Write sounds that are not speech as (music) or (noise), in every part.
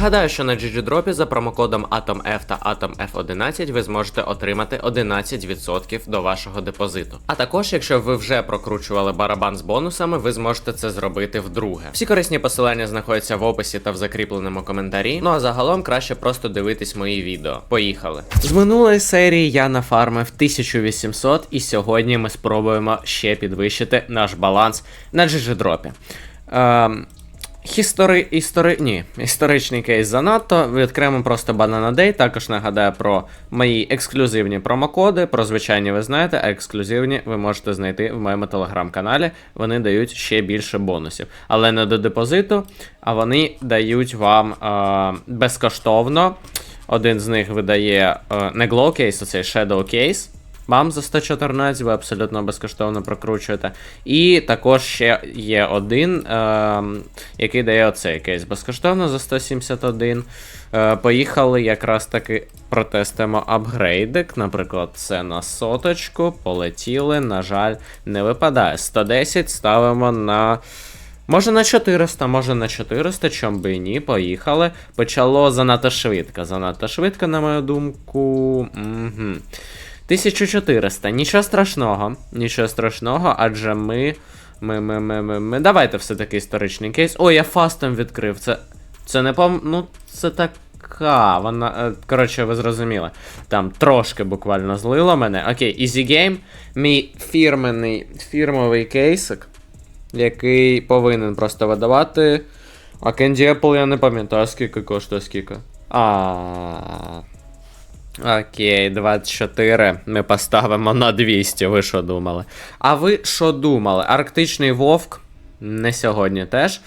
Нагадаю, що на GGDrop за промокодом AtomF та AtomF11 ви зможете отримати 11% до вашого депозиту. А також, якщо ви вже прокручували барабан з бонусами, ви зможете це зробити вдруге. Всі корисні посилання знаходяться в описі та в закріпленому коментарі. Ну а загалом краще просто дивитись мої відео. Поїхали. З минулої серії я нафармив 1800, і сьогодні ми спробуємо ще підвищити наш баланс на GGDrop. Ем, Хістори... Істори... Ні, історичний кейс занадто. Відкриємо просто Banana Day. Також нагадаю про мої ексклюзивні промокоди. Про звичайні ви знаєте, а ексклюзивні ви можете знайти в моєму телеграм-каналі. Вони дають ще більше бонусів. Але не до депозиту, а вони дають вам е- безкоштовно. Один з них видає е, не Glow Case, а цей Shadow Case. Вам за 114 ви абсолютно безкоштовно прокручуєте. І також ще є один, е, який дає оцей кейс безкоштовно за 171. Е, поїхали якраз таки протестимо апгрейдик. Наприклад, це на соточку. Полетіли, на жаль, не випадає. 110 ставимо на. Може на 400, може на 400, чом би і ні, поїхали. Почало занадто швидко. Занадто швидко, на мою думку. Угу. 1400. Нічого страшного. Нічого страшного, адже ми. Ми, ми, ми, ми, ми. Давайте все-таки історичний кейс. О, я фастом відкрив. Це. Це не пом. Ну, це така. Вона. е, Коротше, ви зрозуміли. Там трошки буквально злило мене. Окей, Easy Game. Мій фірменний фірмовий кейсик, який повинен просто видавати. А Candy Apple я не пам'ятаю, скільки коштує скільки. А. Окей, 24. Ми поставимо на 200. Ви що думали? А ви що думали? Арктичний вовк? Не сьогодні теж.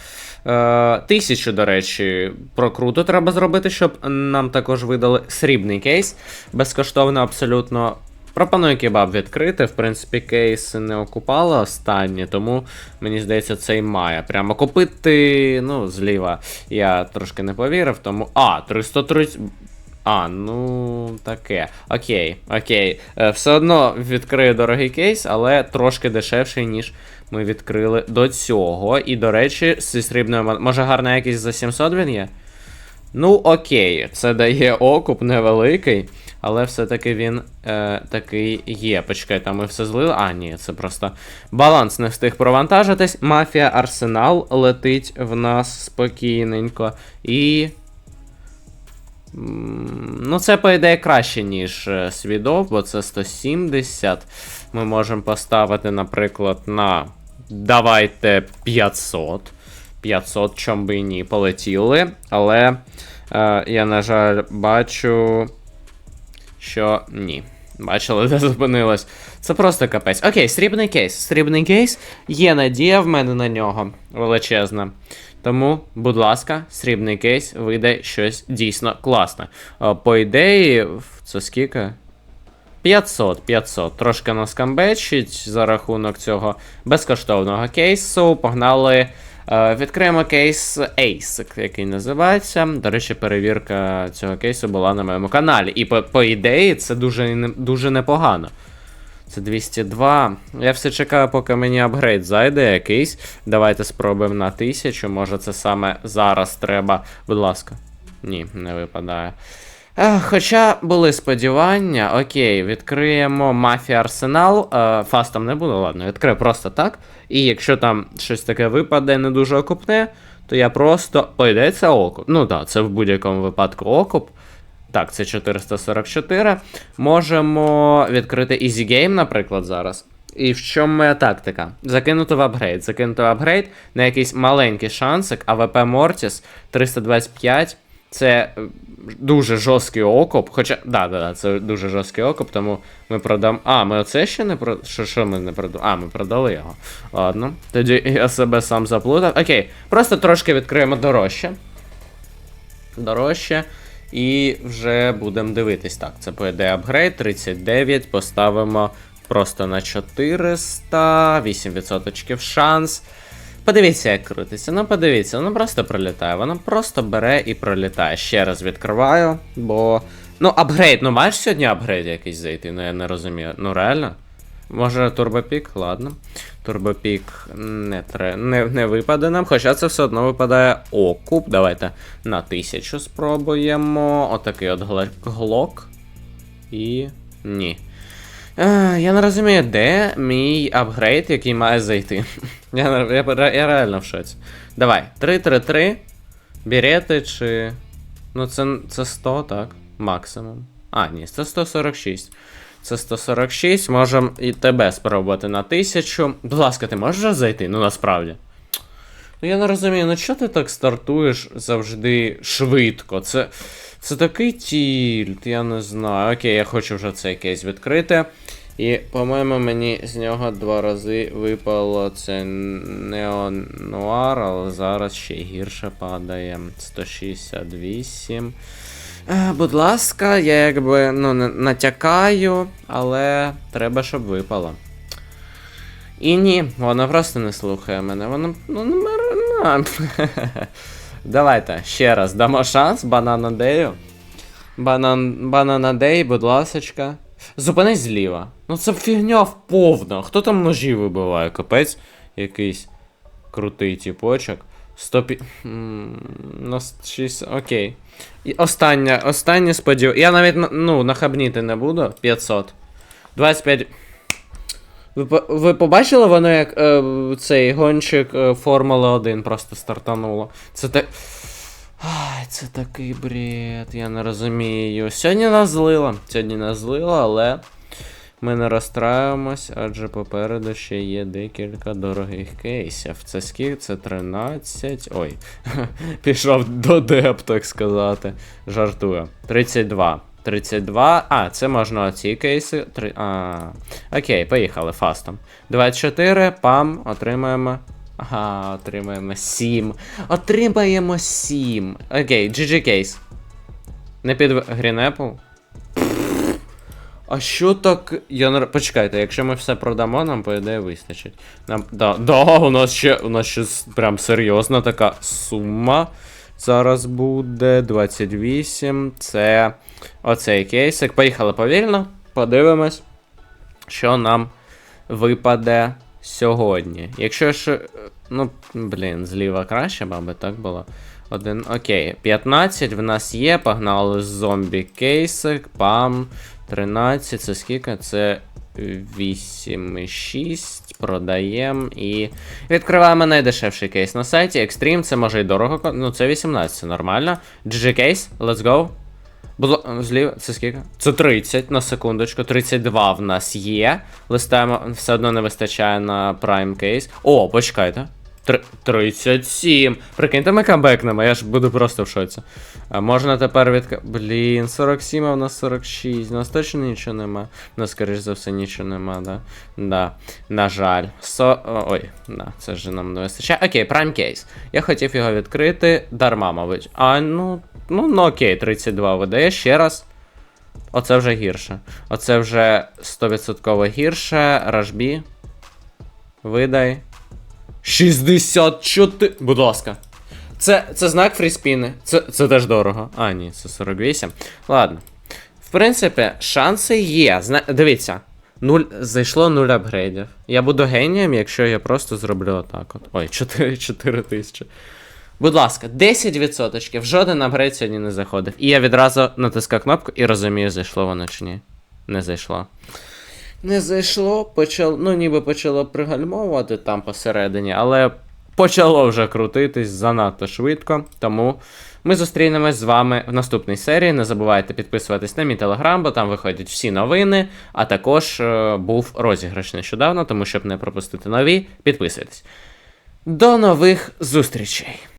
Е, тисячу, до речі, прокруту треба зробити, щоб нам також видали срібний кейс. Безкоштовно абсолютно. Пропоную кебаб відкрити. В принципі, кейс не окупало останні, тому мені здається, цей має. Прямо купити. Ну, зліва я трошки не повірив, тому. А, 330. А, ну таке. Окей, окей. Е, все одно відкрию дорогий кейс, але трошки дешевший, ніж ми відкрили до цього. І, до речі, зі срібною. Може гарна якийсь за 700 він є? Ну, окей, це дає окуп невеликий, але все-таки він е, такий є. Почекай, там ми все злили. А, ні, це просто баланс не встиг провантажитись. Мафія Арсенал летить в нас спокійненько. І. Ну, це, по ідеї, краще, ніж е, свідов, бо це 170. Ми можемо поставити, наприклад, на. Давайте 500. 500, чом би і ні, полетіли. Але е, я, на жаль, бачу, що ні. Бачили, де зупинилось. Це просто капець. Окей, срібний кейс. Срібний кейс. Є надія в мене на нього величезна. Тому, будь ласка, срібний кейс вийде щось дійсно класне. Е, По ідеї, це скільки? 500, 500. Трошки нас камбечить за рахунок цього безкоштовного кейсу. Погнали. Е, відкриємо кейс ASIC, який називається. До речі, перевірка цього кейсу була на моєму каналі. І по, по ідеї це дуже, дуже непогано. Це 202. Я все чекаю, поки мені апгрейд зайде якийсь. Давайте спробуємо на 1000. Може, це саме зараз треба. Будь ласка. Ні, не випадає. Е, Хоча були сподівання, окей, відкриємо Мафія Арсенал. Е, фастом не буду, ладно, відкрию просто так. І якщо там щось таке випаде не дуже окупне, то я просто. По ідеї, це окуп. Ну так, це в будь-якому випадку окуп. Так, це 444. Можемо відкрити Easy Game, наприклад, зараз. І в чому моя тактика? Закинути в апгрейд. Закинути в апгрейд на якийсь маленький шансик, АВП Мортіс 325. Це е, дуже жорсткий окоп. Хоча, да, да, да, це дуже жорсткий окоп, тому ми продамо. А, ми оце ще не продали. Що, що ми не продали? А, ми продали його. Ладно. Тоді я себе сам заплутав. Окей, просто трошки відкриємо дорожче. Дорожче. І вже будемо дивитись. Так, це по ідеї апгрейд 39. Поставимо просто на 400, 8% шанс. Подивіться, як крутиться. Ну, подивіться, воно просто пролітає. Воно просто бере і пролітає. Ще раз відкриваю, бо. Ну, апгрейд, ну маєш сьогодні апгрейд якийсь зайти? Ну я не розумію. Ну реально? Може турбопік? Ладно. Турбопік не, тре... не, не випаде нам, хоча це все одно випадає окуп. Давайте на 1000 спробуємо. Отакий от глок. І. Ні. Е, я не розумію, де мій апгрейд, який має зайти. (laughs) я, я, я реально в шоці. Давай, 3-3-3. Берети чи. Ну, це, це 100, так? Максимум. А, ні, це 146. Це 146. Можемо і тебе спробувати на 1000. Будь ласка, ти можеш зайти? Ну насправді. Ну я не розумію, ну чого ти так стартуєш завжди швидко? Це, це такий тільт, я не знаю. Окей, я хочу вже цей кейс відкрити. І, по-моєму, мені з нього два рази випало це неонуар, але зараз ще гірше падає. 168. Е, будь ласка, я якби ну, натякаю, але треба, щоб випало. І ні, вона просто не слухає мене. Вона. Ну, не марна. (laughs) Давайте ще раз дамо шанс бананадею. Банан, бананадей, будь ласочка. Зупинись зліва. Ну це фігня повна. Хто там ножі вибиває? Капець якийсь крутий тіпочок. 100 пі... М, Ну, 6... Окей. І останнє, останнє сподів... Я навіть ну, нахабніти не буду. 500. 25. Ви, ви побачили воно, як е, цей гонщик е, Формули 1 просто стартануло? Це так. Ай, це такий бред, я не розумію. Сьогодні нас злило. Сьогодні нас злило, але ми не розстраюємось, адже попереду ще є декілька дорогих кейсів. Це скільки? Це 13. Ой. (laughs) Пішов до деп, так сказати. Жартую. 32. 32. А, це можна оці кейси. Три... А. Окей, поїхали фастом. 24, пам, отримаємо. Ага, отримаємо 7. Отримаємо 7. Окей, GG кейс. Не під Apple. А що так. Я. Почекайте, якщо ми все продамо, нам по ідеї вистачить. Нам... Да, да, у нас ще у нас ще прям серйозна така сума. Зараз буде 28. Це оцей кейсик. Поїхали повільно. Подивимось, що нам випаде сьогодні. Якщо ж. е, Ну, блін, зліва краще, мабуть, так було. Один. Окей. 15 в нас є. Погнали зомбі кейсик. Пам. 13. Це скільки? Це 8,6. Продаємо і. Відкриваємо найдешевший кейс на сайті. Extreme, це може і дорого. Ну, це 18, це нормально. GG кейс, let's go. Було зліва, це скільки? Це 30 на секундочку. 32 в нас є. Листаємо, все одно не вистачає на Prime Case. О, почекайте. Три- 37. Прикиньте, ми камбекнемо, я ж буду просто в шоці. А можна тепер відка. Блін, 47, а в нас 46. У нас точно нічого нема. У нас, скоріш за все, нічого нема, да? Да. На жаль. Со... Ой, да, це ж нам не вистачає. Окей, Prime Case. Я хотів його відкрити дарма, мабуть. А ну, ну, ну окей, 32 видає ще раз. Оце вже гірше. Оце вже 100% гірше. Рашбі. Видай. 64. Будь ласка. Це, це знак фріспіни. Це, це теж дорого. А, ні, це 48. Ладно. В принципі, шанси є. Зна... Дивіться. Нуль... Зайшло 0 апгрейдів. Я буду генієм, якщо я просто зроблю отак от. Ой, 4, 4 тисячі. Будь ласка, 10%. Жоден апгрейд сьогодні не заходив. І я відразу натискаю кнопку і розумію, зайшло воно чи ні. Не зайшло. Не зайшло, почало, ну ніби почало пригальмовувати там посередині, але почало вже крутитись занадто швидко. Тому ми зустрінемось з вами в наступній серії. Не забувайте підписуватись на мій телеграм, бо там виходять всі новини. А також е, був розіграш нещодавно, тому щоб не пропустити нові, підписуйтесь. До нових зустрічей!